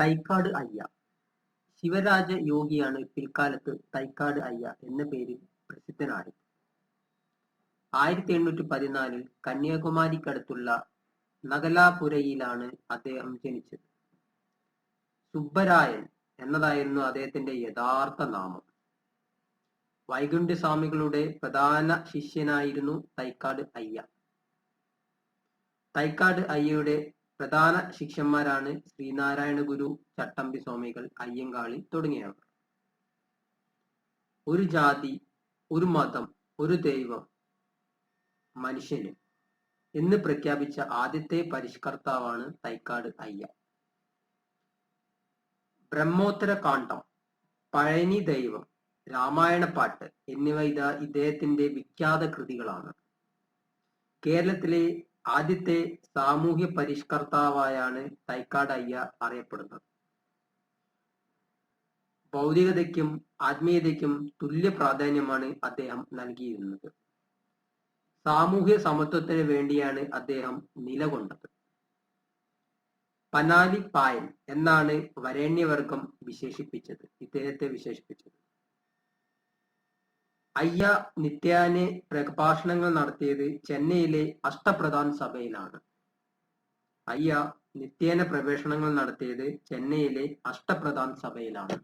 തൈക്കാട് അയ്യ. ശിവരാജ യോഗിയാണ് പിൽക്കാലത്ത് തൈക്കാട് അയ്യ എന്ന പേരിൽ പ്രസിദ്ധനായത്. ആയിരത്തി എണ്ണൂറ്റി പതിനാലിൽ കന്യാകുമാരിക്കടുത്തുള്ള നഗലാപുരയിലാണ് അദ്ദേഹം ജനിച്ചത്. സുബ്ബരായൻ എന്നതായിരുന്നു അദ്ദേഹത്തിന്റെ യഥാർത്ഥ നാമം. വൈകുണ്ഠസ്വാമികളുടെ പ്രധാന ശിഷ്യനായിരുന്നു തൈക്കാട് അയ്യ. തൈക്കാട് അയ്യയുടെ പ്രധാന ശിഷ്യന്മാരാണ് ശ്രീനാരായണ ഗുരു ചട്ടമ്പി സ്വാമികൾ അയ്യങ്കാളി തുടങ്ങിയവർ. ഒരു ജാതി ഒരു മതം ഒരു ദൈവം മനുഷ്യന് എന്ന് പ്രഖ്യാപിച്ച ആദ്യത്തെ പരിഷ്കർത്താവാണ് തൈക്കാട് അയ്യ. ബ്രഹ്മോത്തര കാണ്ഡം പഴനി ദൈവം രാമായണ പാട്ട് എന്നിവ ഇതാ ഇദ്ദേഹത്തിന്റെ വിഖ്യാത കൃതികളാണ്. കേരളത്തിലെ ആദ്യത്തെ സാമൂഹ്യ പരിഷ്കർത്താവായാണ് തൈക്കാട് അയ്യ അറിയപ്പെടുന്നത്. ഭൗതികതയ്ക്കും ആത്മീയതയ്ക്കും തുല്യ പ്രാധാന്യമാണ് അദ്ദേഹം നൽകിയിരുന്നത്. സാമൂഹ്യ സമത്വത്തിന് വേണ്ടിയാണ് അദ്ദേഹം നിലകൊണ്ടത്. പനാലി പായൽ എന്നാണ് വരേണ്യവർഗം വിശേഷിപ്പിച്ചത്. ഇദ്ദേഹത്തെ വിശേഷിപ്പിച്ചത്. അയ്യ നിത്യാനെ പ്രഭാഷണങ്ങൾ നടത്തിയത് ചെന്നൈയിലെ അഷ്ടപ്രധാൻ സഭയിലാണ്. അയ്യ നിത്യേന പ്രവേശനങ്ങൾ നടത്തിയത് ചെന്നൈയിലെ അഷ്ടപ്രധാൻ സഭയിലാണ്.